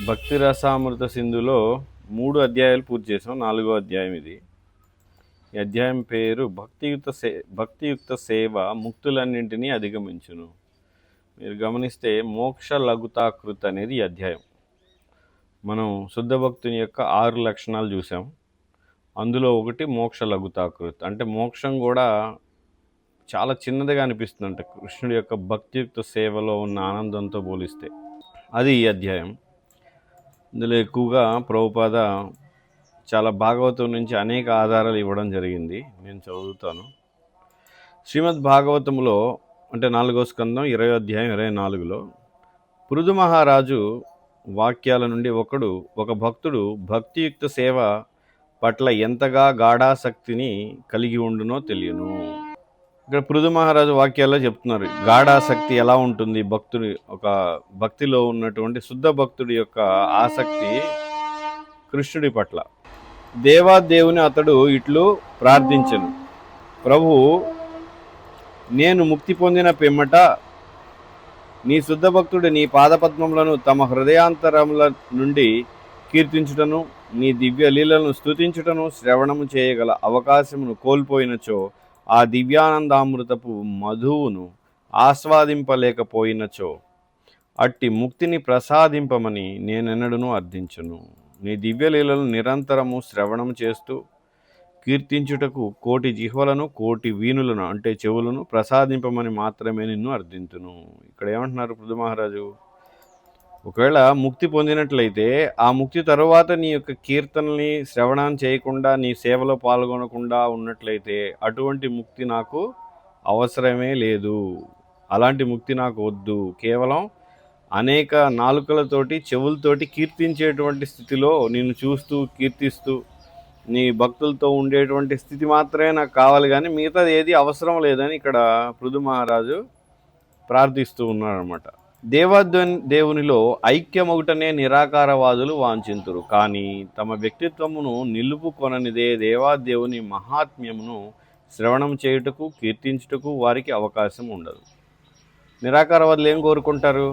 భక్తి రసామృత సింధులో మూడు అధ్యాయాలు పూర్తి చేసాం. నాలుగో అధ్యాయం ఇది. ఈ అధ్యాయం పేరు భక్తియుక్త సే భక్తియుక్త సేవ ముక్తులన్నింటినీ అధిగమించును. మీరు గమనిస్తే మోక్ష లఘుతాకృత్ అనేది ఈ అధ్యాయం. మనం శుద్ధ భక్తుని యొక్క ఆరు లక్షణాలు చూసాం. అందులో ఒకటి మోక్ష లఘుతాకృత్. అంటే మోక్షం కూడా చాలా చిన్నదిగా అనిపిస్తుంది అంటే కృష్ణుడి యొక్క భక్తియుక్త సేవలో ఉన్న ఆనందంతో పోలిస్తే. అది ఈ అధ్యాయం. ఇందులో ఎక్కువగా ప్రభుపాద చాలా భాగవతం నుంచి అనేక ఆధారాలు ఇవ్వడం జరిగింది. నేను చదువుతాను. శ్రీమద్ భాగవతంలో అంటే నాలుగో స్కందం ఇరవై అధ్యాయం ఇరవై నాలుగులో పృథు మహారాజు వాక్యాల నుండి ఒకడు ఒక భక్తుడు భక్తియుక్త సేవ పట్ల ఎంతగా గాఢాసక్తిని కలిగి ఉండునో తెలియను. ఇక్కడ పృథు మహారాజు వాక్యాల్లో చెప్తున్నారు. గాఢాసక్తి ఎలా ఉంటుంది? భక్తుడి ఒక భక్తిలో ఉన్నటువంటి శుద్ధ భక్తుడి యొక్క ఆసక్తి కృష్ణుడి పట్ల. దేవాదేవుని అతడు ఇట్లు ప్రార్థించను. ప్రభు నేను ముక్తి పొందిన పిమ్మట నీ శుద్ధ భక్తుడు నీ పాదపద్మములను తమ హృదయాంతరముల నుండి కీర్తించుటను నీ దివ్య లీలను స్తుతించుటను శ్రవణము చేయగల అవకాశమును కోల్పోయినచో ఆ దివ్యానందామృతపు మధువును ఆస్వాదింపలేకపోయినచో అట్టి ముక్తిని ప్రసాదింపమని నేనెన్నడను అర్థించును. నీ దివ్యలీలను నిరంతరము శ్రవణం చేస్తూ కీర్తించుటకు కోటి జిహ్వలను కోటి వీణులను అంటే చెవులను ప్రసాదింపమని మాత్రమే నిన్ను అర్థింతును. ఇక్కడ ఏమంటున్నారు పృథు మహారాజు ఒకవేళ ముక్తి పొందినట్లయితే ఆ ముక్తి తరువాత నీ యొక్క కీర్తనల్ని శ్రవణం చేయకుండా నీ సేవలో పాల్గొనకుండా ఉన్నట్లయితే అటువంటి ముక్తి నాకు అవసరమే లేదు. అలాంటి ముక్తి నాకు వద్దు. కేవలం అనేక నాలుకలతోటి చెవులతోటి కీర్తించేటువంటి స్థితిలో నిన్ను చూస్తూ కీర్తిస్తూ నీ భక్తులతో ఉండేటువంటి స్థితి మాత్రమే నాకు కావాలి. కానీ మిగతాది ఏది అవసరం లేదని ఇక్కడ పృథు మహారాజు ప్రార్థిస్తూ ఉన్నారన్నమాట. దేవాద్వని దేవునిలో ఐక్యమొకటనే నిరాకారవాదులు వాంఛింతురు. కానీ తమ వ్యక్తిత్వమును నిలుపుకొననిదే దేవాదేవుని మహాత్మ్యమును శ్రవణం చేయుటకు కీర్తించుటకు వారికి అవకాశం ఉండదు. నిరాకారవాదులు ఏం కోరుకుంటారు?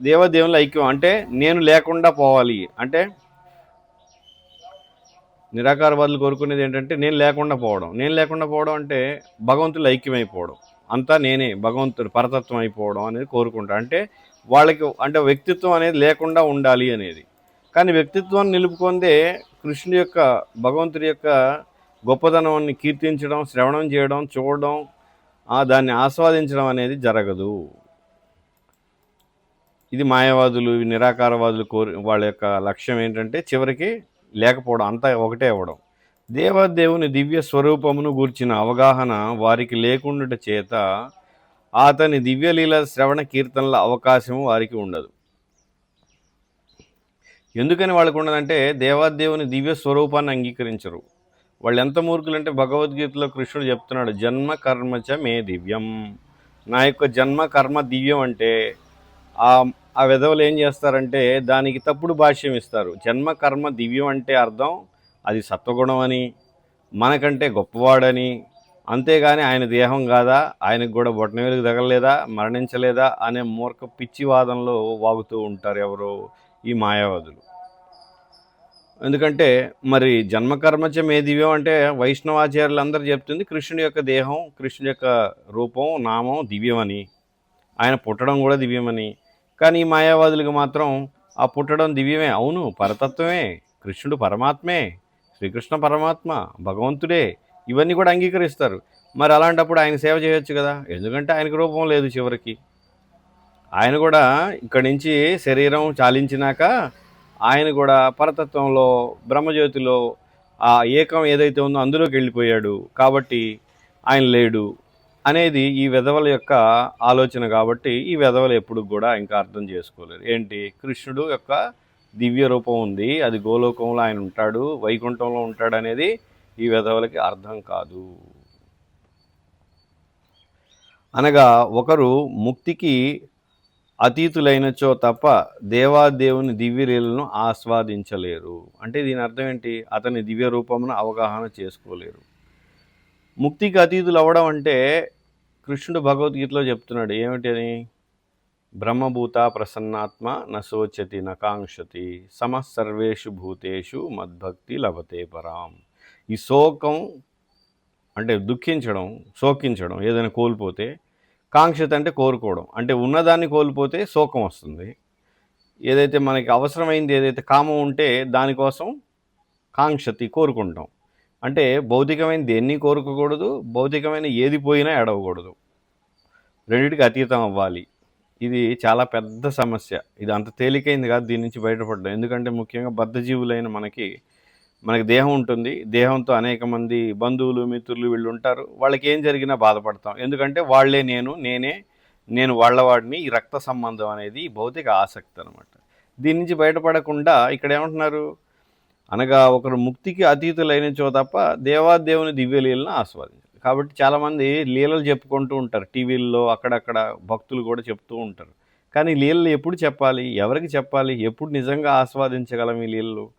దేవదేవుల ఐక్యం అంటే నేను లేకుండా పోవాలి అంటే నిరాకారవాదులు కోరుకునేది ఏంటంటే నేను లేకుండా పోవడం. నేను లేకుండా పోవడం అంటే భగవంతులు ఐక్యమైపోవడం. అంతా నేనే భగవంతుడు పరతత్వం అయిపోవడం అనేది కోరుకుంటా. అంటే వాళ్ళకి అంటే వ్యక్తిత్వం అనేది లేకుండా ఉండాలి అనేది. కానీ వ్యక్తిత్వాన్ని నిలుపుకుందే కృష్ణుడి యొక్క భగవంతుడి యొక్క గొప్పతనాన్ని కీర్తించడం శ్రవణం చేయడం చూడడం దాన్ని ఆస్వాదించడం అనేది జరగదు. ఇది మాయావాదులు నిరాకారవాదులు కోరి వాళ్ళ యొక్క లక్ష్యం ఏంటంటే చివరికి లేకపోవడం అంతా ఒకటే అవ్వడం. దేవదేవుని దివ్య స్వరూపమును గూర్చిన అవగాహన వారికి లేకుండుట చేత అతని దివ్యలీల శ్రవణ కీర్తనల అవకాశం వారికి ఉండదు. ఎందుకని వాళ్ళకు ఉండదంటే దేవాదేవుని దివ్య స్వరూపాన్ని అంగీకరించరు. వాళ్ళు ఎంత మూర్ఖులంటే భగవద్గీతలో కృష్ణుడు చెప్తున్నాడు జన్మ కర్మచ మే దివ్యం. నా యొక్క జన్మ కర్మ దివ్యం అంటే ఆ ఆ విధవలు ఏం చేస్తారంటే దానికి తప్పుడు భాష్యం ఇస్తారు. జన్మ కర్మ దివ్యం అంటే అర్థం అది సత్వగుణం అని మనకంటే గొప్పవాడని అంతేగాని ఆయన దేహం కాదా ఆయనకు కూడా బొట్టనవేలుకు తగలలేదా మరణించలేదా అనే మూర్ఖ పిచ్చివాదంలో వాగుతూ ఉంటారు ఎవరు ఈ మాయావాదులు. ఎందుకంటే మరి జన్మకర్మచం మే దివ్యం అంటే వైష్ణవాచార్యులు అందరూ చెప్తుంది కృష్ణుడి యొక్క దేహం కృష్ణుడి యొక్క రూపం నామం దివ్యమని. ఆయన పుట్టడం కూడా దివ్యమని. కానీ ఈ మాయావాదులకు మాత్రం ఆ పుట్టడం దివ్యమే. అవును పరతత్వమే. కృష్ణుడు పరమాత్మే. శ్రీకృష్ణ పరమాత్మ భగవంతుడే. ఇవన్నీ కూడా అంగీకరిస్తారు. మరి అలాంటప్పుడు ఆయన సేవ చేయొచ్చు కదా? ఎందుకంటే ఆయనకు రూపం లేదు చివరికి. ఆయన కూడా ఇక్కడి నుంచి శరీరం చాలించినాక ఆయన కూడా పరతత్వంలో బ్రహ్మజ్యోతిలో ఆ ఏకం ఏదైతే ఉందో అందులోకి వెళ్ళిపోయాడు. కాబట్టి ఆయన లేడు అనేది ఈ విధవల యొక్క ఆలోచన కాబట్టి ఈ విధవలు ఎప్పుడు కూడా ఇంకా అర్థం చేసుకోలేరు. ఏంటి? కృష్ణుడు యొక్క దివ్య రూపం ఉంది. అది గోలోకంలో ఆయన ఉంటాడు. వైకుంఠంలో ఉంటాడు అనేది ఈ విధవులకి అర్థం కాదు. అనగా ఒకరు ముక్తికి అతీతులైనచో తప్ప దేవాదేవుని దివ్యలీలను ఆస్వాదించలేరు. అంటే దీని అర్థం ఏంటి? అతని దివ్య రూపమును అవగాహన చేసుకోలేరు. ముక్తికి అతీతులు అవ్వడం అంటే కృష్ణుడు భగవద్గీతలో చెప్తున్నాడు. ఏమిటి అని బ్రహ్మభూత ప్రసన్నాత్మ నశోచతి నకాంక్షతి న కాంక్షతి సర్వేషు భూతేషు మద్భక్తి లభతే పరాం ఈ శోకం అంటే దుఃఖించడం శోకించడం ఏదైనా కోల్పోతే కాంక్షత అంటే కోరుకోవడం. అంటే ఉన్నదాన్ని కోల్పోతే శోకం వస్తుంది. ఏదైతే మనకి అవసరమైంది ఏదైతే కామం ఉంటే దానికోసం కాంక్షతి కోరుకుంటాం. అంటే భౌతికమైన దేన్ని కోరుకోకూడదు భౌతికమైన ఏది పోయినా ఎడవకూడదు రెండింటికి అతీతం అవ్వాలి. ఇది చాలా పెద్ద సమస్య. ఇది అంత తేలికైంది కాదు దీని నుంచి బయటపడడం. ఎందుకంటే ముఖ్యంగా బద్ధజీవులైన మనకి మనకి దేహం ఉంటుంది. దేహంతో అనేక మంది బంధువులు మిత్రులు వీళ్ళు ఉంటారు. వాళ్ళకి ఏం జరిగినా బాధపడతాం. ఎందుకంటే వాళ్ళే నేను నేనే నేను వాళ్ళవాడిని. ఈ రక్త సంబంధం అనేది భౌతిక ఆసక్తి అనమాట దీని నుంచి బయటపడకుండా ఇక్కడ ఏమంటున్నారు? అనగా ఒకరు ముక్తికి అతీతులైనచో తప్ప దేవాదేవుని దివ్య ఆస్వాదించారు. కాబట్టి చాలామంది లీలలు చెప్పుకుంటూ ఉంటారు. టీవీల్లో అక్కడక్కడ భక్తులు కూడా చెప్తూ ఉంటారు. కానీ లీలలు ఎప్పుడు చెప్పాలి? ఎవరికి చెప్పాలి? ఎప్పుడు నిజంగా ఆస్వాదించగలం ఈ లీలలు?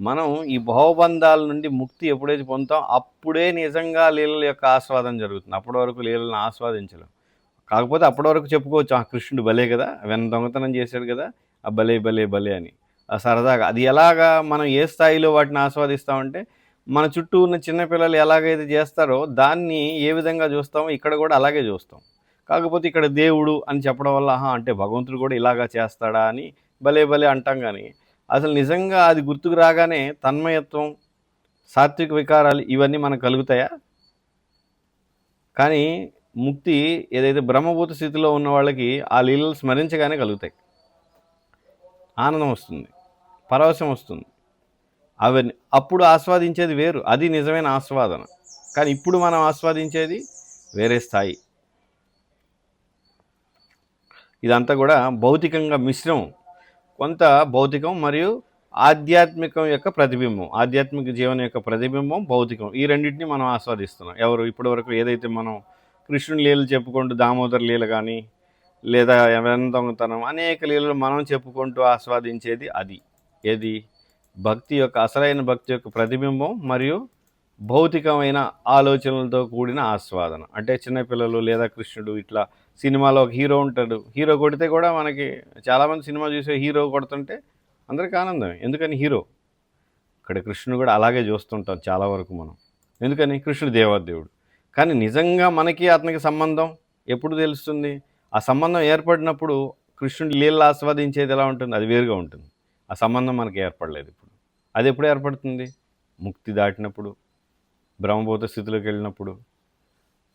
మనం ఈ భావబంధాల నుండి ముక్తి ఎప్పుడైతే పొందుతాం అప్పుడే నిజంగా లీలల యొక్క ఆస్వాదం జరుగుతుంది. అప్పటి వరకు లీలలను ఆస్వాదించలేం. కాకపోతే అప్పటి వరకు చెప్పుకోవచ్చు ఆ కృష్ణుడు భలే కదా వెన్న దొంగతనం చేశాడు కదా ఆ భలే భలే భలే అని. ఆ సరదాగా. అది ఎలాగా మనం ఏ స్థాయిలో వాటిని ఆస్వాదిస్తామంటే మన చుట్టూ ఉన్న చిన్నపిల్లలు ఎలాగైతే చేస్తారో దాన్ని ఏ విధంగా చూస్తామో ఇక్కడ కూడా అలాగే చూస్తాం. కాకపోతే ఇక్కడ దేవుడు అని చెప్పడం వల్ల అంటే భగవంతుడు కూడా ఇలాగా చేస్తాడా అని భలే భలే అంటాం కానీ అసలు నిజంగా అది గుర్తుకు రాగానే తన్మయత్వం సాత్విక వికారాలు ఇవన్నీ మనకు కలుగుతాయా? కానీ ముక్తి ఏదైతే బ్రహ్మభూత స్థితిలో ఉన్న వాళ్ళకి ఆ లీలలు స్మరించగానే కలుగుతాయి. ఆనందం వస్తుంది. పరవశం వస్తుంది. అవన్నీ అప్పుడు ఆస్వాదించేది వేరు. అది నిజమైన ఆస్వాదన. కానీ ఇప్పుడు మనం ఆస్వాదించేది వేరే స్థాయి. ఇదంతా కూడా భౌతికంగా మిశ్రమం. కొంత భౌతికం మరియు ఆధ్యాత్మికం యొక్క ప్రతిబింబం. ఆధ్యాత్మిక జీవనం యొక్క ప్రతిబింబం భౌతికం. ఈ రెండింటిని మనం ఆస్వాదిస్తున్నాం. ఎవరు ఇప్పటివరకు ఏదైతే మనం కృష్ణుని లీలలు చెప్పుకుంటూ దామోదర్ లీల కానీ లేదా ఎవరైనా దొంగతనం అనేక లీలలు మనం చెప్పుకుంటూ ఆస్వాదించేది అది. ఏది? భక్తి యొక్క అసలైన భక్తి యొక్క ప్రతిబింబం మరియు భౌతికమైన ఆలోచనలతో కూడిన ఆస్వాదన. అంటే చిన్నపిల్లలు లేదా కృష్ణుడు ఇట్లా సినిమాలో ఒక హీరో ఉంటాడు. హీరో కొడితే కూడా మనకి చాలామంది సినిమా చూసే హీరో కొడుతుంటే అందరికీ ఆనందమే. ఎందుకని హీరో? ఇక్కడ కృష్ణుడు కూడా అలాగే చూస్తుంటాం చాలా వరకు మనం. ఎందుకని? కృష్ణుడు దేవాదేవుడు. కానీ నిజంగా మనకి అతనికి సంబంధం ఎప్పుడు తెలుస్తుంది? ఆ సంబంధం ఏర్పడినప్పుడు కృష్ణుడి లీలలు ఆస్వాదించేది ఎలా ఉంటుంది? అది వేరుగా ఉంటుంది. ఆ సంబంధం మనకి ఏర్పడలేదు ఇప్పుడు. అది ఎప్పుడు ఏర్పడుతుంది? ముక్తి దాటినప్పుడు బ్రహ్మభూత స్థితిలోకి వెళ్ళినప్పుడు.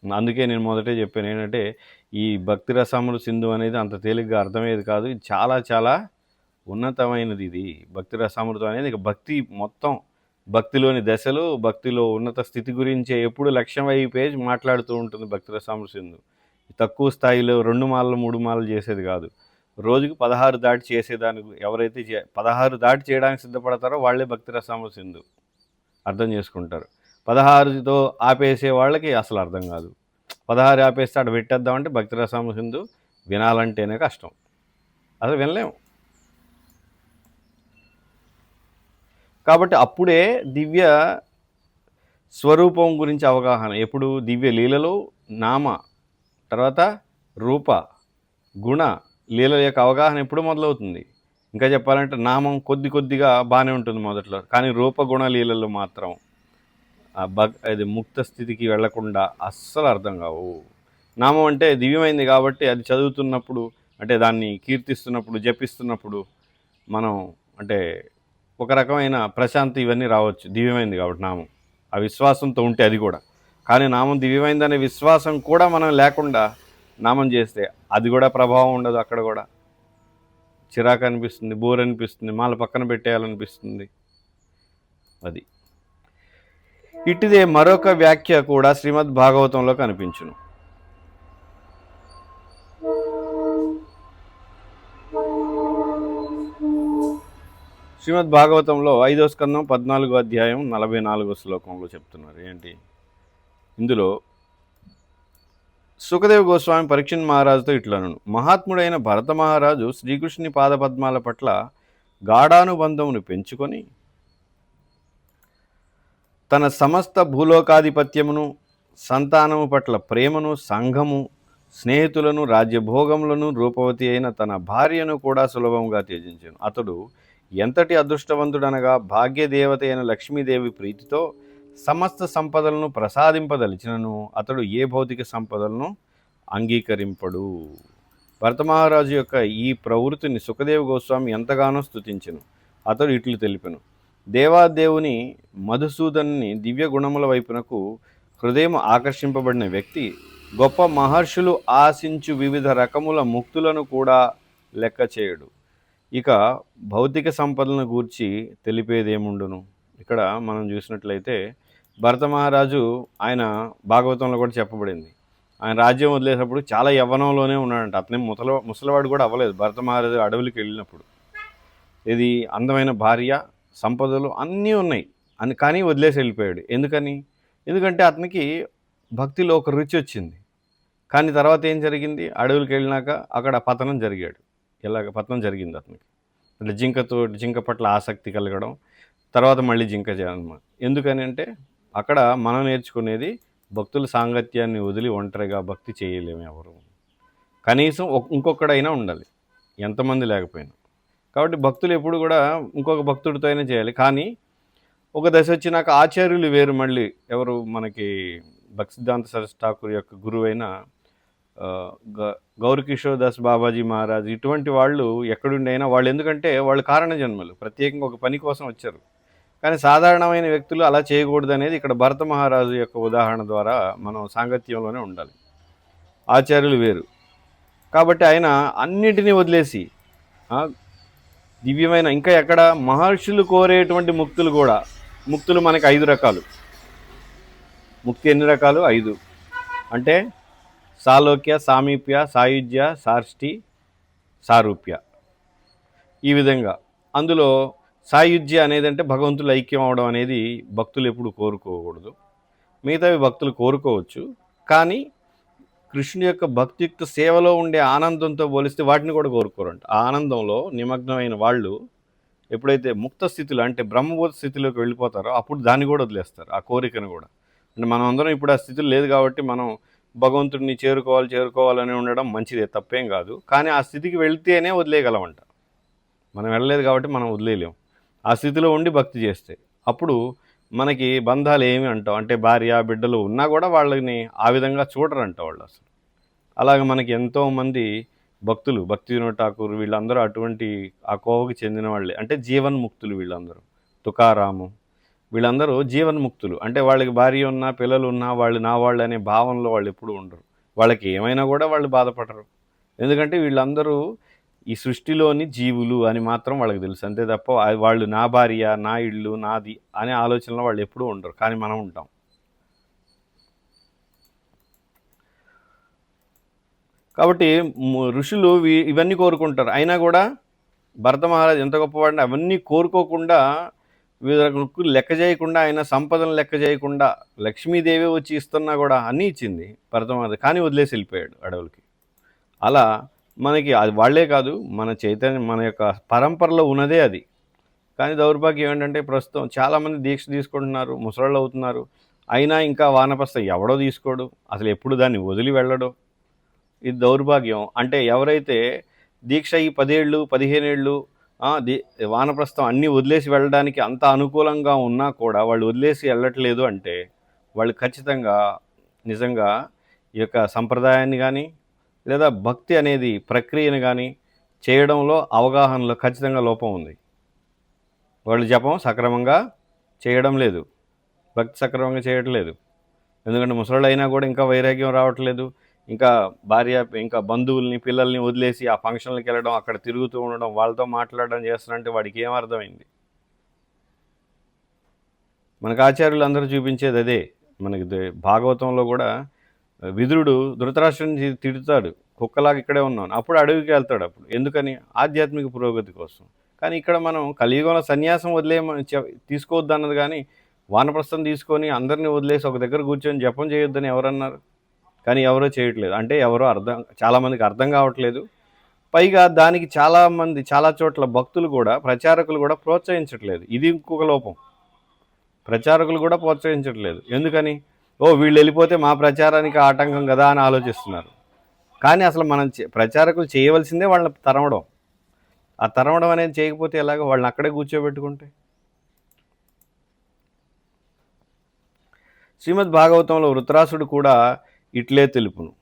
అందుకే నేను మొదటే చెప్పాను ఏంటంటే ఈ భక్తి రసములు సింధు అనేది అంత తేలిగ్గా అర్థమయ్యేది కాదు. ఇది చాలా చాలా ఉన్నతమైనది ఇది. భక్తి రసామృతం అనేది ఇక భక్తి మొత్తం భక్తిలోని దశలు భక్తిలో ఉన్నత స్థితి గురించే ఎప్పుడు లక్ష్యం అయ్యి పేజ్ మాట్లాడుతూ ఉంటుంది భక్తి రసామృత సింధు. తక్కువ స్థాయిలో రెండు మాలలు మూడు మాలలు చేసేది కాదు. రోజుకు పదహారు దాటి చేసేదానికి ఎవరైతే చే పదహారు దాటి చేయడానికి సిద్ధపడతారో వాళ్ళే భక్తి రసామ సింధు. అర్థం చేసుకుంటారు. పదహారుతో ఆపేసే వాళ్ళకి అసలు అర్థం కాదు. పదహారు ఆపేస్తే అక్కడ పెట్టేద్దామంటే భక్తి రసామ సింధు వినాలంటేనే కష్టం. అసలు వినలేము. కాబట్టి అప్పుడే దివ్య స్వరూపం గురించి అవగాహన ఎప్పుడు దివ్య లీలలో నామ తర్వాత రూప గుణ లీలల యొక్క అవగాహన ఎప్పుడు మొదలవుతుంది. ఇంకా చెప్పాలంటే నామం కొద్ది కొద్దిగా బాగానే ఉంటుంది మొదట్లో. కానీ రూపగుణ లీలలు మాత్రం ఆ భక్ అది ముక్త స్థితికి వెళ్ళకుండా అస్సలు అర్థం కావు. నామం అంటే దివ్యమైంది కాబట్టి అది చదువుతున్నప్పుడు అంటే దాన్ని కీర్తిస్తున్నప్పుడు జపిస్తున్నప్పుడు మనం అంటే ఒక రకమైన ప్రశాంతి ఇవన్నీ రావచ్చు. దివ్యమైంది కాబట్టి నామం. ఆ విశ్వాసంతో ఉంటే అది కూడా. కానీ నామం దివ్యమైందనే విశ్వాసం కూడా మనం లేకుండా నామం చేస్తే అది కూడా ప్రభావం ఉండదు అక్కడ కూడా. చిరాకు అనిపిస్తుంది బోర్ అనిపిస్తుంది మాల పక్కన పెట్టేయాలనిపిస్తుంది. అది. ఇటుదే మరొక వ్యాఖ్య కూడా శ్రీమద్ భాగవతంలో కనిపించును. శ్రీమద్ భాగవతంలో ఐదో స్కందం పద్నాలుగో అధ్యాయం నలభై నాలుగో శ్లోకంలో చెప్తున్నారు. ఏంటి? ఇందులో సుఖదేవ్ గోస్వామి పరీక్షణ్ మహారాజుతో ఇట్లను మహాత్ముడైన భరత మహారాజు శ్రీకృష్ణుని పాదపద్మాల పట్ల గాఢానుబంధమును పెంచుకొని తన సమస్త భూలోకాధిపత్యమును సంతానము పట్ల ప్రేమను సంఘము స్నేహితులను రాజ్యభోగములను రూపవతి అయిన తన భార్యను కూడా సులభంగా త్యజించాను. అతడు ఎంతటి అదృష్టవంతుడనగా భాగ్యదేవత అయిన లక్ష్మీదేవి ప్రీతితో సమస్త సంపదలను ప్రసాదింపదలిచినను అతడు ఏ భౌతిక సంపదలను అంగీకరింపడు. భరతమహారాజు యొక్క ఈ ప్రవృత్తిని సుఖదేవ గోస్వామి ఎంతగానో స్థుతించను అతడు ఇట్లు తెలిపెను. దేవాదేవుని మధుసూదన్ని దివ్య గుణముల వైపునకు హృదయం ఆకర్షింపబడిన వ్యక్తి గొప్ప మహర్షులు ఆశించు వివిధ రకముల ముక్తులను కూడా లెక్క చేయడు. ఇక భౌతిక సంపదలను గూర్చి తెలిపేదేముండును? ఇక్కడ మనం చూసినట్లయితే భరత మహారాజు ఆయన భాగవతంలో కూడా చెప్పబడింది. ఆయన రాజ్యం వదిలేసినప్పుడు చాలా యవ్వనంలోనే ఉన్నాడంట. అతనే ముసల ముసలివాడు కూడా అవ్వలేదు. భరత మహారాజు అడవులకి వెళ్ళినప్పుడు. ఇది అందమైన భార్య సంపదలు అన్నీ ఉన్నాయి. అని కానీ వదిలేసి వెళ్ళిపోయాడు. ఎందుకని? ఎందుకంటే అతనికి భక్తిలో ఒక రుచి వచ్చింది. కానీ తర్వాత ఏం జరిగింది? అడవులకు వెళ్ళినాక అక్కడ పతనం జరిగాడు. ఇలాగ పతనం జరిగింది అతనికి. అంటే జింకతో జింక పట్ల ఆసక్తి కలగడం తర్వాత మళ్ళీ జింక జన్మ. ఎందుకని అంటే అక్కడ మనం నేర్చుకునేది భక్తుల సాంగత్యాన్ని వదిలి ఒంటరిగా భక్తి చేయలేము ఎవరు. కనీసం ఇంకొకడైనా ఉండాలి. ఎంతమంది లేకపోయినా. కాబట్టి భక్తులు ఎప్పుడు కూడా ఇంకొక భక్తుడితో అయినా చేయాలి. కానీ ఒక దశ వచ్చినాక ఆచార్యులు వేరు మళ్ళీ. ఎవరు మనకి భక్తిసిద్ధాంత సరస్వతి ఠాకూర్ యొక్క గురువైన గ- గౌరకిషోర్ దాస్ బాబాజీ మహారాజ్ ఇటువంటి వాళ్ళు ఎక్కడుండైనా వాళ్ళు ఎందుకంటే వాళ్ళు కారణ జన్మలు. ప్రత్యేకంగా ఒక పని కోసం వచ్చారు. కానీ సాధారణమైన వ్యక్తులు అలా చేయకూడదు అనేది ఇక్కడ భరత మహారాజు యొక్క ఉదాహరణ ద్వారా మనం సాంగత్యంలోనే ఉండాలి. ఆచార్యులు వేరు. కాబట్టి ఆయన అన్నిటినీ వదిలేసి దివ్యమైన ఇంకా ఎక్కడ మహర్షులు కోరేటువంటి ముక్తులు కూడా ముక్తులు మనకి ఐదు రకాలు. ముక్తి ఎన్ని రకాలు? ఐదు. అంటే సాలోక్య సామీప్య సాయుధ్య సార్ష్టి సారూప్య. ఈ విధంగా. అందులో సాయుధ్య అనేది అంటే భగవంతులు ఐక్యం అవడం అనేది భక్తులు ఎప్పుడు కోరుకోకూడదు. మిగతావి భక్తులు కోరుకోవచ్చు. కానీ కృష్ణుడి యొక్క భక్తియుక్త సేవలో ఉండే ఆనందంతో పోలిస్తే వాటిని కూడా కోరుకోరంట. ఆ ఆనందంలో నిమగ్నమైన వాళ్ళు ఎప్పుడైతే ముక్త స్థితిలో అంటే బ్రహ్మబోధ స్థితిలోకి వెళ్ళిపోతారో అప్పుడు దాన్ని కూడా వదిలేస్తారు ఆ కోరికను కూడా. అంటే మనం అందరం ఇప్పుడు ఆ స్థితిలో లేదు కాబట్టి మనం భగవంతుడిని చేరుకోవాలి చేరుకోవాలని ఉండడం మంచిదే తప్పేం కాదు. కానీ ఆ స్థితికి వెళ్తేనే వదిలేయగలమంట. మనం వెళ్ళలేదు కాబట్టి మనం వదిలేయలేము ఆ స్థితిలో ఉండి భక్తి చేస్తే. అప్పుడు మనకి బంధాలు ఏమి అంటాం అంటే భార్య బిడ్డలు ఉన్నా కూడా వాళ్ళని ఆ విధంగా చూడరంట వాళ్ళు అసలు. అలాగే మనకి ఎంతోమంది భక్తులు భక్తి వినోద్ ఠాకూర్ వీళ్ళందరూ అటువంటి ఆ కోవకు చెందిన వాళ్ళే. అంటే జీవన్ముక్తులు వీళ్ళందరూ. తుకారాము. వీళ్ళందరూ జీవన్ముక్తులు అంటే వాళ్ళకి భార్య ఉన్నా పిల్లలు ఉన్నా వాళ్ళు నా వాళ్ళు అనే భావనలో వాళ్ళు ఎప్పుడూ ఉండరు. వాళ్ళకి ఏమైనా కూడా వాళ్ళు బాధపడరు. ఎందుకంటే వీళ్ళందరూ ఈ సృష్టిలోని జీవులు అని మాత్రం వాళ్ళకి తెలుసు. అంతే తప్ప వాళ్ళు నా భార్య నా ఇళ్ళు నాది అనే ఆలోచనలో వాళ్ళు ఎప్పుడూ ఉండరు. కానీ మనం ఉంటాం. కాబట్టి ఋషులు ఇవన్నీ కోరుకుంటారు. అయినా కూడా భరత మహారాజు ఎంత గొప్పవాడిని అవన్నీ కోరుకోకుండా వివిధ లెక్క చేయకుండా ఆయన సంపదను లెక్క చేయకుండా లక్ష్మీదేవి వచ్చి ఇస్తున్నా కూడా అన్నీ ఇచ్చింది భరత మహారాజు. కానీ వదిలేసి వెళ్ళిపోయాడు అడవులకి. అలా మనకి అది వాళ్ళే కాదు మన చైతన్యం మన యొక్క పరంపరలో ఉన్నదే అది. కానీ దౌర్భాగ్యం ఏంటంటే ప్రస్తుతం చాలామంది దీక్ష తీసుకుంటున్నారు ముసలాళ్ళు అవుతున్నారు. అయినా ఇంకా వానపస్త ఎవడో తీసుకోడు అసలు ఎప్పుడు దాన్ని వదిలి వెళ్ళడు. ఇది దౌర్భాగ్యం. అంటే ఎవరైతే దీక్ష ఈ పదేళ్ళు పదిహేనేళ్ళు దీ వానప్రస్థం అన్నీ వదిలేసి వెళ్ళడానికి అంత అనుకూలంగా ఉన్నా కూడా వాళ్ళు వదిలేసి వెళ్ళట్లేదు అంటే వాళ్ళు ఖచ్చితంగా నిజంగా ఈ యొక్క సంప్రదాయాన్ని కానీ లేదా భక్తి అనేది ప్రక్రియను కానీ చేయడంలో అవగాహనలో ఖచ్చితంగా లోపం ఉంది. వాళ్ళు జపం సక్రమంగా చేయడం లేదు. భక్తి సక్రమంగా చేయట్లేదు. ఎందుకంటే ముసళ్ళు అయినా కూడా ఇంకా వైరాగ్యం రావట్లేదు. ఇంకా భార్య ఇంకా బంధువుల్ని పిల్లల్ని వదిలేసి ఆ ఫంక్షన్లకు వెళ్ళడం అక్కడ తిరుగుతూ ఉండడం వాళ్ళతో మాట్లాడడం చేస్తున్నారంటే వాడికి ఏం అర్థమైంది? మనకు ఆచార్యులు అందరూ చూపించేది అదే. మనకి భాగవతంలో కూడా విదురుడు ధృతరాష్ట్రుని తిడుతాడు. కుక్కలాగా ఇక్కడే ఉన్నాను. అప్పుడు అడవికి వెళ్తాడు అప్పుడు. ఎందుకని? ఆధ్యాత్మిక పురోగతి కోసం. కానీ ఇక్కడ మనం కలియుగంలో సన్యాసం వదిలేయమని తీసుకోవద్దు అన్నది కానీ వానప్రస్థం తీసుకొని అందరినీ వదిలేసి ఒక దగ్గర కూర్చొని జపం చేయొద్దని ఎవరన్నారు? కానీ ఎవరో చేయట్లేదు. అంటే ఎవరో అర్థం చాలామందికి అర్థం కావట్లేదు. పైగా దానికి చాలామంది చాలా చోట్ల భక్తులు కూడా ప్రచారకులు కూడా ప్రోత్సహించట్లేదు. ఇది ఇంకొక లోపం. ప్రచారకులు కూడా ప్రోత్సహించట్లేదు. ఎందుకని? ఓ వీళ్ళు వెళ్ళిపోతే మా ప్రచారానికి ఆటంకం కదా అని ఆలోచిస్తున్నారు. కానీ అసలు మనం చే- ప్రచారకులు చేయవలసిందే వాళ్ళని తరమడం. ఆ తరమడం అనేది చేయకపోతే ఎలాగ వాళ్ళని అక్కడే కూర్చోబెట్టుకుంటే. శ్రీమద్ భాగవతంలో వృత్రాసుడు కూడా ఇట్లే తెలుపును.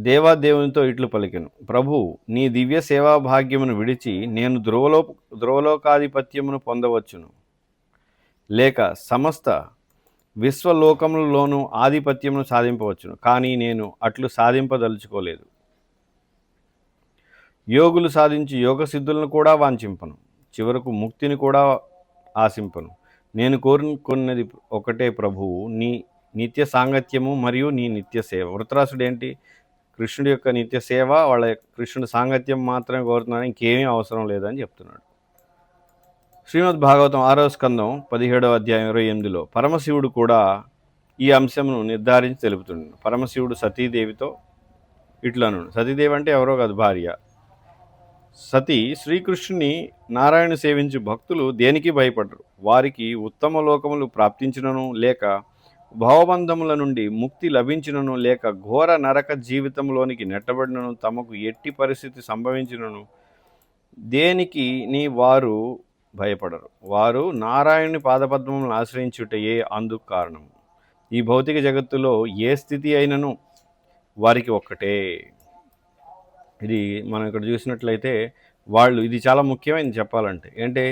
దేవాదేవునితో ఇట్లు పలికెను. ప్రభు నీ దివ్య సేవా భాగ్యమును విడిచి నేను ధ్రువలో ధ్రువలోకాధిపత్యమును పొందవచ్చును. లేక సమస్త విశ్వలోకములలోనూ ఆధిపత్యమును సాధింపవచ్చును కానీ నేను అట్లు సాధింపదలుచుకోలేదు. యోగులు సాధించి యోగ సిద్ధులను కూడా వాంఛింపను చివరకు ముక్తిని కూడా ఆశింపను. నేను కోరుకున్నది ఒకటే ప్రభువు నీ నిత్య సాంగత్యము మరియు నీ నిత్య సేవ. వృతరాసుడు ఏంటి కృష్ణుడి యొక్క నిత్య సేవ వాళ్ళ కృష్ణుడి సాంగత్యం మాత్రమే కోరుతున్నాను ఇంకేమీ అవసరం లేదని చెప్తున్నాడు. శ్రీమద్ భాగవతం ఆరో స్కందం పదిహేడవ అధ్యాయం ఇరవై ఎనిమిదిలో పరమశివుడు కూడా ఈ అంశమును నిర్ధారించి తెలుపుతున్నాడు పరమశివుడు సతీదేవితో ఇట్లను సతీదేవి అంటే ఎవరో కాదు భార్య. సతీ శ్రీకృష్ణుని నారాయణ సేవించు భక్తులు దేనికి భయపడరు? వారికి ఉత్తమ లోకములు ప్రాప్తించినను లేక భావబంధముల నుండి ముక్తి లభించినను లేక ఘోర నరక జీవితంలోనికి నెట్టబడినను తమకు ఎట్టి పరిస్థితి సంభవించినను? దేనికి నీ వారు భయపడరు. వారు నారాయణుని పాదపద్మములను ఆశ్రయించుటయే అందుకు కారణం ఈ భౌతిక జగత్తులో ఏ స్థితి అయినను వారికి ఒక్కటే. ఇది మనం ఇక్కడ చూసినట్లయితే వాళ్ళు ఇది చాలా ముఖ్యమైనది చెప్పాలంటే. ఏంటి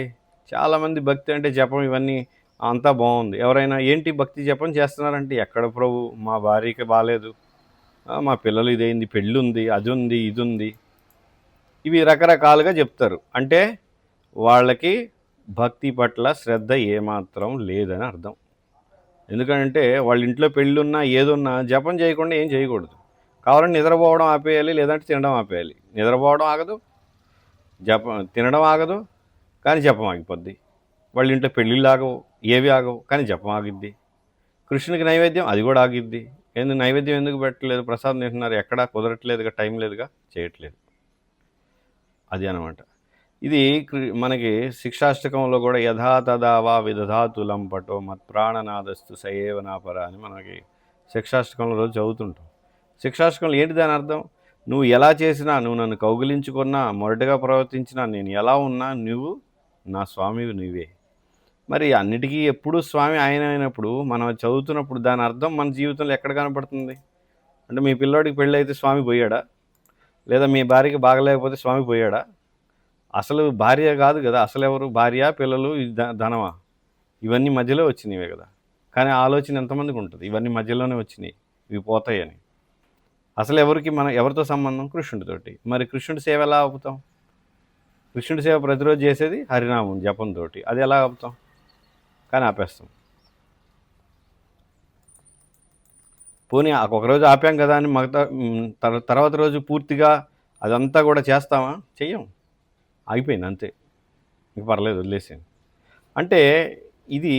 చాలామంది భక్తి అంటే జపం ఇవన్నీ అంతా బాగుంది. ఎవరైనా ఏంటి భక్తి జపం చేస్తున్నారంటే ఎక్కడ ప్రభు మా భార్యకి బాగాలేదు మా పిల్లలు ఇదైంది పెళ్ళి ఉంది అది ఉంది ఇది ఉంది ఇవి రకరకాలుగా చెప్తారు. అంటే వాళ్ళకి భక్తి పట్ల శ్రద్ధ ఏమాత్రం లేదని అర్థం. ఎందుకంటే వాళ్ళ ఇంట్లో పెళ్ళున్నా ఏదున్నా జపం చేయకుండా ఏం చేయకూడదు. కావాలంటే నిద్రపోవడం ఆపేయాలి లేదంటే తినడం ఆపేయాలి. నిద్రపోవడం ఆగదు జపం తినడం ఆగదు కానీ జపం ఆగిపోద్ది. వాళ్ళ ఇంట్లో పెళ్ళిళ్ళు ఆగవు ఏవి ఆగవు కానీ జపం ఆగిద్ది. కృష్ణునికి నైవేద్యం అది కూడా ఆగిద్ది. ఎందుకు నైవేద్యం ఎందుకు పెట్టలేదు? ప్రసాదం తింటున్నారు ఎక్కడా కుదరట్లేదుగా టైం లేదుగా చేయట్లేదు. అది అనమాట ఇది మనకి శిక్షాష్టకంలో కూడా యథాతథావా తదా వా మత్ప్రాణనాదస్తు సయేవనాపర అని మనకి శిక్షాష్టకంలో రోజు చదువుతుంటాం. శిక్షాష్టకంలో ఏంటి దాని అర్థం? నువ్వు ఎలా చేసినా నువ్వు నన్ను కౌగిలించుకున్నా మొరటుగా ప్రవర్తించినా నేను ఎలా ఉన్నా నువ్వు నా స్వామివి నువ్వే. మరి అన్నిటికీ ఎప్పుడు స్వామి ఆయన అయినప్పుడు మనం చదువుతున్నప్పుడు దాని అర్థం మన జీవితంలో ఎక్కడ కనపడుతుంది? అంటే మీ పిల్లోడికి పెళ్ళి అయితే స్వామి పోయాడా? లేదా మీ భార్యకి బాగలేకపోతే స్వామి పోయాడా? అసలు భార్య కాదు కదా అసలు ఎవరు? భార్య పిల్లలు ధనమా? ఇవన్నీ మధ్యలో వచ్చినవే కదా. కానీ ఆలోచన ఎంతమందికి ఉంటుంది? ఇవన్నీ మధ్యలోనే వచ్చినాయి. ఇవి పోతాయని. అసలు ఎవరికి మన ఎవరితో సంబంధం? కృష్ణుడితోటి మరి కృష్ణుడి సేవ ఎలా ఆపుతాం? కృష్ణుడి సేవ ప్రతిరోజు చేసేది హరినామం జపంతో అది ఎలా ఆపుతాం? కానీ ఆపేస్తాం. పోనీ ఆ ఒకరోజు ఆపాం కదా అని మగతా తర్వాత రోజు పూర్తిగా అదంతా కూడా చేస్తామా? చెయ్యం. ఆగిపోయింది అంతే. ఇంక పర్లేదు వదిలేసాను అంటే ఇది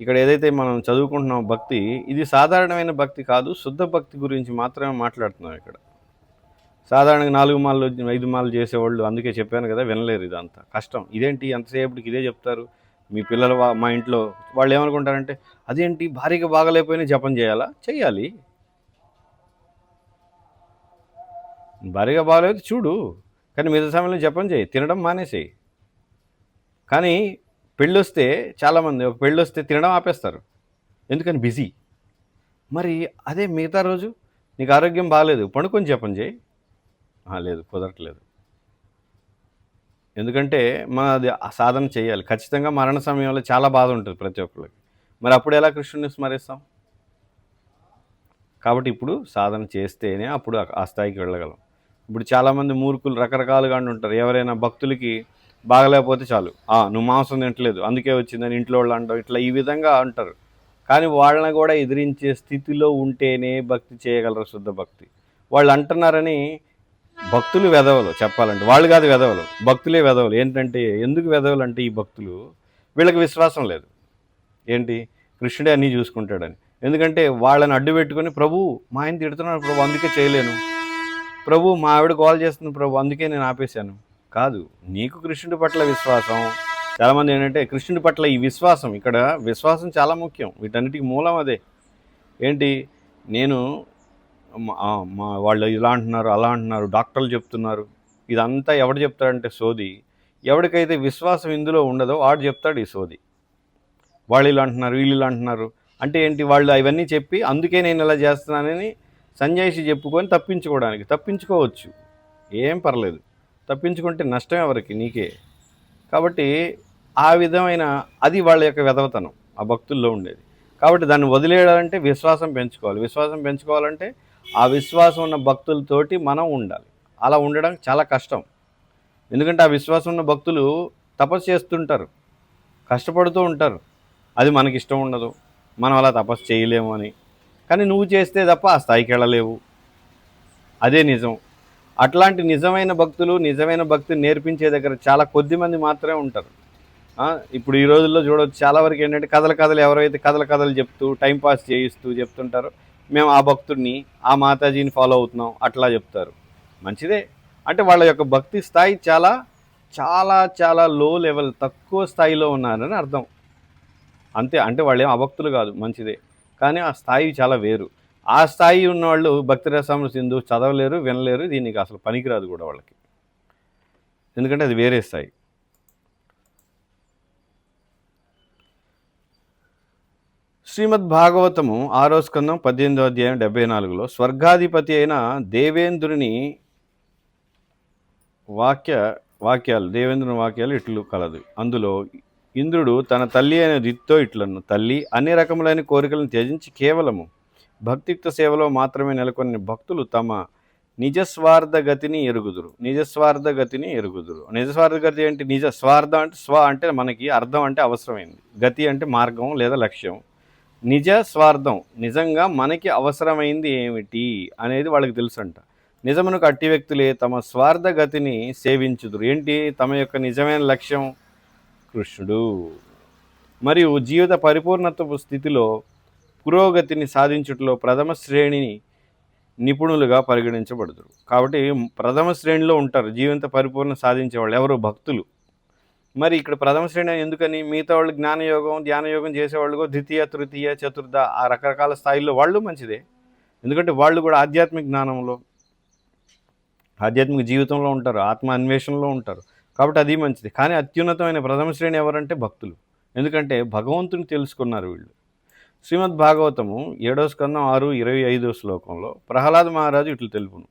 ఇక్కడ ఏదైతే మనం చదువుకుంటున్నాం భక్తి ఇది సాధారణమైన భక్తి కాదు శుద్ధ భక్తి గురించి మాత్రమే మాట్లాడుతున్నాం ఇక్కడ. సాధారణంగా నాలుగు మాలు ఐదు మాలు చేసేవాళ్ళు అందుకే చెప్పాను కదా వినలేరు ఇదంతా. కష్టం. ఇదేంటి ఎంతసేపటికి ఇదే చెప్తారు? మీ పిల్లలు మా ఇంట్లో వాళ్ళు ఏమనుకుంటారంటే అదేంటి భారీగా బాగలేకపోయినా జపం చేయాలా? చేయాలి భారీగా బాగలేదు చూడు. కానీ మిగతా సమయంలో జపం చేయి తినడం మానేసేయి. కానీ పెళ్ళి వస్తే చాలామంది ఒక పెళ్ళి వస్తే తినడం ఆపేస్తారు. ఎందుకని బిజీ? మరి అదే మిగతా రోజు నీకు ఆరోగ్యం బాగాలేదు పండుకొని జపం చేయి. లేదు కుదరట్లేదు. ఎందుకంటే మనం అది సాధన చేయాలి. ఖచ్చితంగా మరణ సమయంలో చాలా బాధ ఉంటుంది ప్రతి ఒక్కరికి మరి అప్పుడు ఎలా కృష్ణుని స్మరిస్తాం? కాబట్టి ఇప్పుడు సాధన చేస్తేనే అప్పుడు ఆ స్థాయికి వెళ్ళగలం. ఇప్పుడు చాలామంది మూర్ఖులు రకరకాలుగా ఉంటారు ఎవరైనా భక్తులకి బాగలేకపోతే చాలు. "ఆ, నువ్వు మాంసం తింటలేదు. అందుకే వచ్చిందని ఇంట్లో వాళ్ళు అంటారు. ఇట్లా ఈ విధంగా అంటారు. కానీ వాళ్ళని కూడా ఎదిరించే స్థితిలో ఉంటేనే భక్తి చేయగలరు శుద్ధ భక్తి. వాళ్ళు అంటున్నారని భక్తులు వెదవలు చెప్పాలంటే. వాళ్ళు కాదు వెదవలు. భక్తులే వెదవలు. ఏంటంటే ఎందుకు వెదవలు అంటే ఈ భక్తులు? వీళ్ళకి విశ్వాసం లేదు. ఏంటి? కృష్ణుడే అన్నీ చూసుకుంటాడని. ఎందుకంటే వాళ్ళని అడ్డు పెట్టుకొని ప్రభు మా ఆయన తిడుతున్నాడు ప్రభు అందుకే చేయలేను. ప్రభు మా ఆవిడ కాల్ చేస్తుంది ప్రభు అందుకే నేను ఆపేశాను. కాదు నీకు కృష్ణుడి పట్ల విశ్వాసం. చాలామంది ఏంటంటే కృష్ణుడి పట్ల ఈ విశ్వాసం ఇక్కడ విశ్వాసం చాలా ముఖ్యం. వీటన్నిటికి మూలం అదే. ఏంటి? నేను మా- వాళ్ళు ఇలా అంటున్నారు అలా అంటున్నారు డాక్టర్లు చెప్తున్నారు. ఇదంతా ఎవడు చెప్తాడంటే సోది. ఎవరికైతే విశ్వాసం ఇందులో ఉండదో వాడు చెప్తాడు ఈ సోది. వాళ్ళు ఇలా అంటున్నారు వీళ్ళు ఇలా అంటున్నారు. అంటే ఏంటి? వాళ్ళు అవన్నీ చెప్పి అందుకే నేను ఇలా చేస్తున్నానని సన్యాసి చెప్పుకొని తప్పించుకోవడానికి. తప్పించుకోవచ్చు. ఏం పర్లేదు. తప్పించుకుంటే నష్టం ఎవరికి? నీకే. కాబట్టి ఆ విధమైన అది వాళ్ళ యొక్క వెధవతనం ఆ భక్తుల్లో ఉండేది. కాబట్టి దాన్ని వదిలేయాలంటే విశ్వాసం పెంచుకోవాలి. విశ్వాసం పెంచుకోవాలంటే ఆ విశ్వాసం ఉన్న భక్తులతోటి మనం ఉండాలి. అలా ఉండడం చాలా కష్టం. ఎందుకంటే ఆ విశ్వాసం ఉన్న భక్తులు తపస్సు చేస్తుంటారు. కష్టపడుతూ ఉంటారు. అది మనకి ఇష్టం ఉండదు. మనం అలా తపస్సు చేయలేము అని. కానీ నువ్వు చేస్తే తప్ప ఆ స్థాయికి వెళ్ళలేవు. అదే నిజం. అట్లాంటి నిజమైన భక్తులు నిజమైన భక్తిని నేర్పించే దగ్గర చాలా కొద్ది మంది మాత్రమే ఉంటారు. ఇప్పుడు ఈ రోజుల్లో చూడవచ్చు చాలా వరకు ఏంటంటే కథల కథలు ఎవరైతే కథల కథలు చెప్తూ టైంపాస్ చేయిస్తూ చెప్తుంటారో మేము ఆ భక్తుడిని ఆ మాతాజీని ఫాలో అవుతున్నాం అట్లా చెప్తారు. మంచిదే. అంటే వాళ్ళ యొక్క భక్తి స్థాయి చాలా చాలా చాలా లో లెవెల్ తక్కువ స్థాయిలో ఉన్నారని అర్థం. అంతే అంటే వాళ్ళు ఏం అభక్తులు కాదు మంచిదే. కానీ ఆ స్థాయి చాలా వేరు. ఆ స్థాయి ఉన్నవాళ్ళు భక్తి రసామృత సింధు చదవలేరు వినలేరు దీనికి అసలు పనికిరాదు కూడా వాళ్ళకి. ఎందుకంటే అది వేరే స్థాయి. శ్రీమద్ భాగవతము ఆరో స్కందం పద్దెనిమిదో అధ్యాయం డెబ్బై నాలుగులో స్వర్గాధిపతి అయిన దేవేంద్రుని వాక్య వాక్యాలు దేవేంద్రుని వాక్యాలు ఇట్లు కలదు. అందులో ఇంద్రుడు తన తల్లి అయిన దిత్తో ఇట్లను. తల్లి అన్ని రకములైన కోరికలను త్యజించి కేవలము. భక్తియుక్త సేవలో మాత్రమే నెలకొన్న భక్తులు తమ నిజస్వార్థ గతిని ఎరుగుదురు. నిజస్వార్థ గతిని ఎరుగుదురు. నిజస్వార్థ గతి ఏంటి? నిజ స్వార్థ అంటే స్వ అంటే మనకి అర్థం అంటే అవసరమైంది. గతి అంటే మార్గం లేదా లక్ష్యం నిజ స్వార్థం నిజంగా మనకి అవసరమైంది ఏమిటి అనేది వాళ్ళకి తెలుసంట. నిజమునకు అట్టి వ్యక్తులే తమ స్వార్థ గతిని సేవించుదురు. ఏంటి? తమ యొక్క నిజమైన లక్ష్యం కృష్ణుడు. మరియు జీవిత పరిపూర్ణత్వపు స్థితిలో పురోగతిని సాధించుటలో ప్రథమ శ్రేణిని నిపుణులుగా పరిగణించబడతారు కాబట్టి ప్రథమ శ్రేణిలో ఉంటారు. జీవిత పరిపూర్ణ సాధించే వాళ్ళు ఎవరు? భక్తులు. మరి ఇక్కడ ప్రథమ శ్రేణి ఎందుకని? మిగతా వాళ్ళు జ్ఞానయోగం ధ్యానయోగం చేసేవాళ్ళు ద్వితీయ తృతీయ చతుర్థ ఆ రకరకాల స్థాయిల్లో వాళ్ళు మంచిదే. ఎందుకంటే వాళ్ళు కూడా ఆధ్యాత్మిక జ్ఞానంలో ఆధ్యాత్మిక జీవితంలో ఉంటారు. ఆత్మ అన్వేషణలో ఉంటారు. కాబట్టి అది మంచిది. కానీ అత్యున్నతమైన ప్రథమ శ్రేణి ఎవరంటే భక్తులు. ఎందుకంటే భగవంతుని తెలుసుకున్నారు వీళ్ళు. శ్రీమద్ భాగవతము ఏడో స్కందం ఆరు ఇరవై ఐదో శ్లోకంలో ప్రహ్లాద మహారాజు ఇట్లు తెలుపును.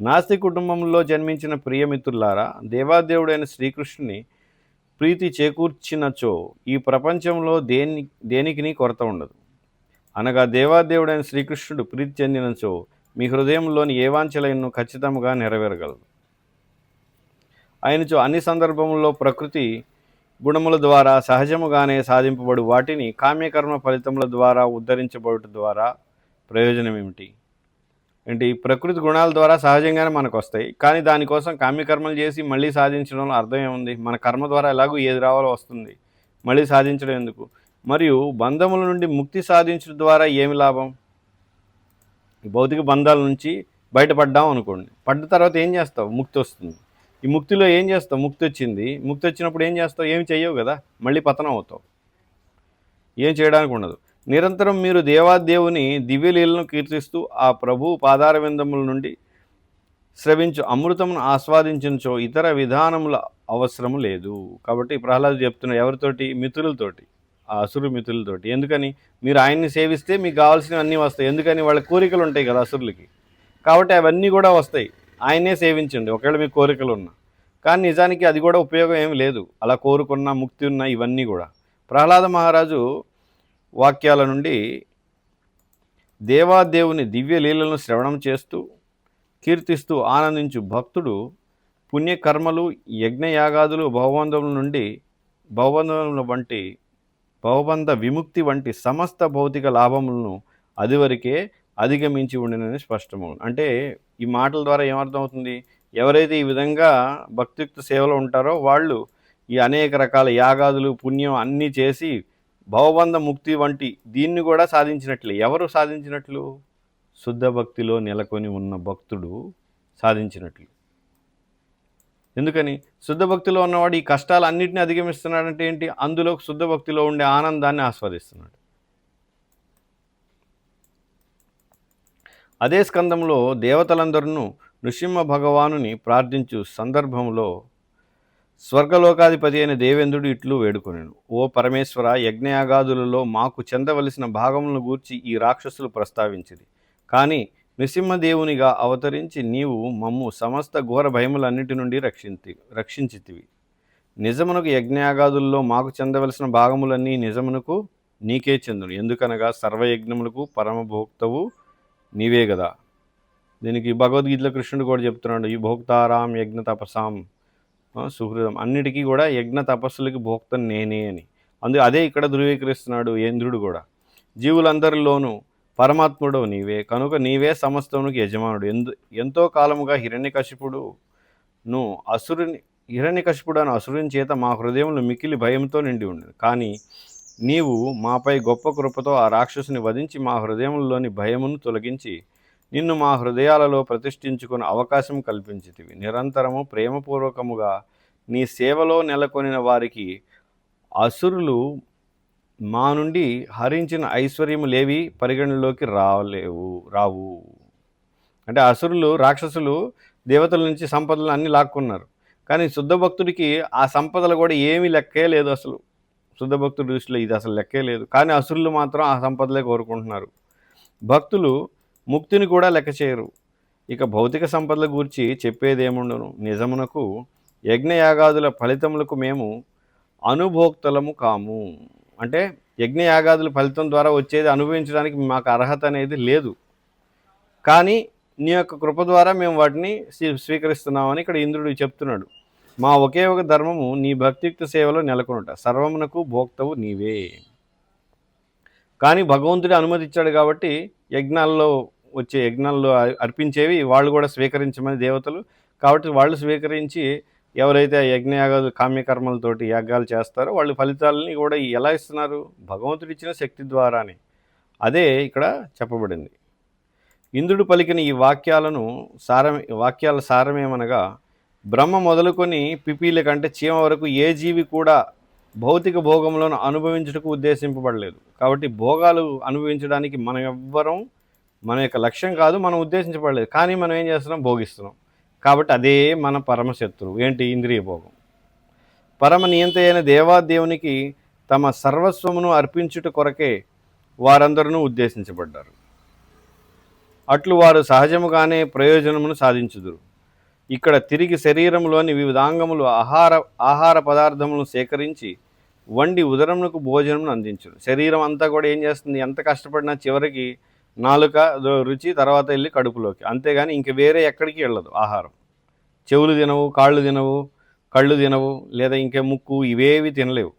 నాస్తి కుటుంబంలో జన్మించిన ప్రియమిత్రులారా దేవాదేవుడైన శ్రీకృష్ణుని ప్రీతి చేకూర్చినచో ఈ ప్రపంచంలో దేని దేనికిని కొరత ఉండదు. అనగా దేవాదేవుడైన శ్రీకృష్ణుడు ప్రీతి చెందినచో మీ హృదయంలోని ఏ వాంఛలైనను ఖచ్చితంగా నెరవేరగలదు ఆయనచో అన్ని సందర్భముల్లో ప్రకృతి గుణముల ద్వారా సహజముగానే సాధింపబడు వాటిని కామ్యకర్మ ఫలితముల ద్వారా ఉద్ధరించబడుట ద్వారా ప్రయోజనం ఏమిటి ఏంటి ప్రకృతి గుణాల ద్వారా సహజంగానే మనకు వస్తాయి కానీ దానికోసం కామ్యకర్మలు చేసి మళ్ళీ సాధించడంలో అర్థం ఏముంది? మన కర్మ ద్వారా ఎలాగో ఏది రావాలో వస్తుంది మళ్ళీ సాధించడం ఎందుకు? మరియు బంధముల నుండి ముక్తి సాధించడం ద్వారా ఏమి లాభం? భౌతిక బంధాల నుంచి బయటపడ్డాం అనుకోండి పడ్డ తర్వాత ఏం చేస్తావు? ముక్తి వస్తుంది. ఈ ముక్తిలో ఏం చేస్తావు? ముక్తి వచ్చింది. ముక్తి వచ్చినప్పుడు ఏం చేస్తావు? ఏం చెయ్యవు కదా? మళ్ళీ పతనం అవుతావు. ఏం చేయడానికి ఉండదు. నిరంతరం మీరు దేవాదేవుని దివ్యలీలను కీర్తిస్తూ ఆ ప్రభు పాదార విందముల నుండి స్రవించు అమృతమును ఆస్వాదించో ఇతర విధానముల అవసరం లేదు. కాబట్టి ప్రహ్లాద్ చెప్తున్న ఎవరితోటి? మిత్రులతోటి. ఆ అసురు మిత్రులతోటి. ఎందుకని? మీరు ఆయన్ని సేవిస్తే మీకు కావాల్సినవి అన్నీ వస్తాయి. ఎందుకని? వాళ్ళ కోరికలు ఉంటాయి కదా అసురులకి. కాబట్టి అవన్నీ కూడా వస్తాయి. ఆయనే సేవించండి. ఒకవేళ మీ కోరికలు ఉన్నా. కానీ నిజానికి అది కూడా ఉపయోగం ఏమి లేదు. అలా కోరుకున్న ముక్తి ఉన్న ఇవన్నీ కూడా. ప్రహ్లాద మహారాజు వాక్యాల నుండి దేవాదేవుని దివ్య లీలలను శ్రవణం చేస్తూ కీర్తిస్తూ ఆనందించు భక్తుడు పుణ్యకర్మలు యజ్ఞయాగాదులు భవబంధముల నుండి భవబంధముల వంటి భవబంధ విముక్తి వంటి సమస్త భౌతిక లాభములను అదివరకే అధిగమించి ఉండినని స్పష్టము. అంటే ఈ మాటల ద్వారా ఏమర్థమవుతుంది? ఎవరైతే ఈ విధంగా భక్తియుక్త సేవలో ఉంటారో వాళ్ళు ఈ అనేక రకాల యాగాదులు పుణ్యం అన్నీ చేసి భవబంధ ముక్తి వంటి దీన్ని కూడా సాధించినట్లే. ఎవరు సాధించినట్లు? శుద్ధ భక్తిలో నెలకొని ఉన్న భక్తుడు సాధించినట్లు. ఎందుకని? శుద్ధ భక్తిలో ఉన్నవాడు ఈ కష్టాలు అన్నింటినీ అధిగమిస్తున్నాడంటే ఏంటి? అందులో శుద్ధ భక్తిలో ఉండే ఆనందాన్ని ఆస్వాదిస్తున్నాడు. అదే స్కందంలో దేవతలందరూ నృసింహ భగవానుని ప్రార్థించు సందర్భంలో స్వర్గలోకాధిపతి అయిన దేవేంద్రుడు ఇట్లు వేడుకొనెను. ఓ పరమేశ్వర యజ్ఞయాగాదులలో మాకు చెందవలసిన భాగములను గూర్చి ఈ రాక్షసులు ప్రస్తావించింది కానీ నృసింహదేవునిగా అవతరించి నీవు మమ్ము సమస్త ఘోర భయములన్నిటి నుండి రక్షించి రక్షించితివి. నిజమునకు యజ్ఞయాగాదుల్లో మాకు చెందవలసిన భాగములన్నీ నిజమునకు నీకే చెందును. ఎందుకనగా సర్వయజ్ఞములకు పరమభోక్తవు నీవే కదా. దీనికి భగవద్గీతలో కృష్ణుడు కూడా చెప్తున్నాడు ఈ భోక్తారాం యజ్ఞ తపసాం సుహృదం. అన్నిటికీ కూడా యజ్ఞ తపస్సులకి భోక్తం నేనే అని. అందు అదే ఇక్కడ ధృవీకరిస్తున్నాడు ఇంద్రుడు కూడా. జీవులందరిలోనూ పరమాత్ముడు నీవే కనుక నీవే సమస్తమునికి యజమానుడు. ఎందు ఎంతో కాలముగా హిరణ్యకశిపుడు ను అసురుని హిరణ్యకశిపుడు అని అసురుని చేత మా హృదయంలో మిక్కిలి భయంతో నిండి ఉండేది కానీ నీవు మాపై గొప్ప కృపతో ఆ రాక్షసుని వధించి మా హృదయంలోని భయమును తొలగించి నిన్ను మా హృదయాలలో ప్రతిష్ఠించుకుని అవకాశం కల్పించితివి. నిరంతరము ప్రేమపూర్వకముగా నీ సేవలో నెలకొనిన వారికి అసురులు మా నుండి హరించిన ఐశ్వర్యములేవి పరిగణలోకి రాలేవు రావు. అంటే అసురులు రాక్షసులు దేవతల నుంచి సంపదలు అన్నీ లాక్కున్నారు. కానీ శుద్ధ భక్తుడికి ఆ సంపదలు కూడా ఏమీ లెక్కే లేదు అసలు. శుద్ధ భక్తుల దృష్టిలో ఇది అసలు లెక్కే లేదు. కానీ అసురులు మాత్రం ఆ సంపదలే కోరుకుంటున్నారు. భక్తులు ముక్తిని కూడా లెక్క చేయరు. ఇక భౌతిక సంపదల గురించి చెప్పేదేముండను? నిజమునకు యజ్ఞయాగాదుల ఫలితములకు మేము అనుభోక్తలము కాము. అంటే యజ్ఞయాగాదుల ఫలితం ద్వారా వచ్చేది అనుభవించడానికి మాకు అర్హత అనేది లేదు. కానీ నీ యొక్క కృప ద్వారా మేము వాటిని స్వీకరిస్తున్నామని ఇక్కడ ఇంద్రుడు చెప్తున్నాడు. మా ఒకే ఒక ధర్మము నీ భక్తియుక్త సేవలో నెలకొనుట. సర్వమునకు భోక్తవు నీవే. కానీ భగవంతుడు అనుమతిచ్చాడు కాబట్టి యజ్ఞాల్లో వచ్చే యజ్ఞాల్లో అర్పించేవి వాళ్ళు కూడా స్వీకరించమని దేవతలు. కాబట్టి వాళ్ళు స్వీకరించి ఎవరైతే ఆ యజ్ఞయాగాలు కామ్యకర్మలతోటి యాగాలు చేస్తారో వాళ్ళు ఫలితాలని కూడా ఎలా ఇస్తున్నారు? భగవంతుడు ఇచ్చిన శక్తి ద్వారానే. అదే ఇక్కడ చెప్పబడింది. ఇంద్రుడు పలికిన ఈ వాక్యాలను సారం వాక్యాల సారమేమనగా బ్రహ్మ మొదలుకొని పిపీల కంటే చీమ వరకు ఏ జీవి కూడా భౌతిక భోగములను అనుభవించుటకు ఉద్దేశింపబడలేదు. కాబట్టి భోగాలు అనుభవించడానికి మనం ఎవ్వరం మన యొక్క లక్ష్యం కాదు మనం ఉద్దేశించబడలేదు. కానీ మనం ఏం చేస్తున్నాం? భోగిస్తున్నాం. కాబట్టి అదే మన పరమశత్రువు ఏంటి? ఇంద్రియ భోగం. పరమ నియంత అయిన దేవాదేవునికి తమ సర్వస్వమును అర్పించుట కొరకే వారందరూ ఉద్దేశించబడ్డారు. అట్లు వారు సహజముగానే ప్రయోజనమును సాధించుదురు. ఇక్కడ తిరిగి శరీరంలోని వివిధాంగములు ఆహార ఆహార పదార్థములను సేకరించి వండి ఉదరమునకు భోజనమును అందించుడు శరీరం అంతా కూడా ఏం చేస్తుంది? ఎంత కష్టపడినా చివరికి నాలుక రుచి తర్వాత వెళ్ళి కడుపులోకి. అంతేగాని ఇంక వేరే ఎక్కడికి వెళ్ళదు ఆహారం. చెవులు తినవు కాళ్ళు తినవు కళ్ళు తినవు లేదా ఇంకే ముక్కు ఇవేవి తినలేవు.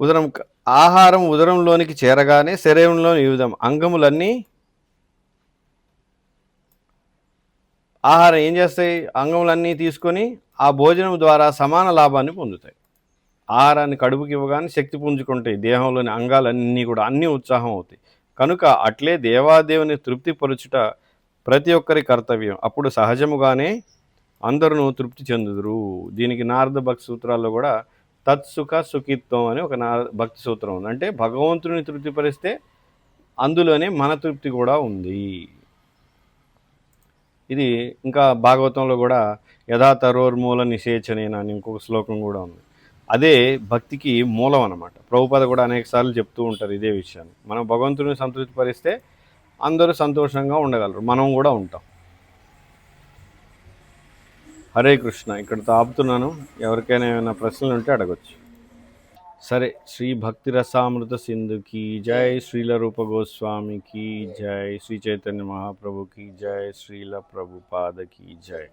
ఉదరం ఆహారం ఉదరంలోనికి చేరగానే శరీరంలోని వివిధ అంగములన్నీ ఆహారం ఏం చేస్తాయి? అంగములన్నీ తీసుకొని ఆ భోజనం ద్వారా సమాన లాభాన్ని పొందుతాయి. ఆహారాన్ని కడుపుకి ఇవ్వగానే శక్తి పుంజుకుంటాయి. దేహంలోని అంగాలన్నీ కూడా అన్నీ ఉత్సాహం అవుతాయి. కనుక అట్లే దేవాదేవుని తృప్తిపరుచుట ప్రతి ఒక్కరి కర్తవ్యం. అప్పుడు సహజముగానే అందరూ తృప్తి చెందుదురు. దీనికి నారద భక్తి సూత్రాల్లో కూడా తత్సుఖ సుఖిత్వం అని ఒక నార భక్తి సూత్రం ఉంది. అంటే భగవంతుని తృప్తిపరిస్తే అందులోనే మన తృప్తి కూడా ఉంది. ఇది ఇంకా భాగవతంలో కూడా యథా తరోర్మూల నిషేచనేన అని ఇంకొక శ్లోకం కూడా ఉంది. అదే భక్తికి మూలం అనమాట ప్రభుపాద కూడా అనేక సార్లు చెప్తూ ఉంటారు ఇదే విషయాన్ని. మనం భగవంతుని సంతృప్తిపరిస్తే అందరూ సంతోషంగా ఉండగలరు. మనం కూడా ఉంటాం. హరే కృష్ణ ఇక్కడ ఆపుతున్నాను. ఎవరికైనా ఏమైనా ప్రశ్నలు ఉంటే అడగొచ్చు. సరే శ్రీ భక్తి రసామృత సింధుకి జై శ్రీల రూప గోస్వామికి జై శ్రీ చైతన్య మహాప్రభుకి జై శ్రీల ప్రభుపాదకి జై.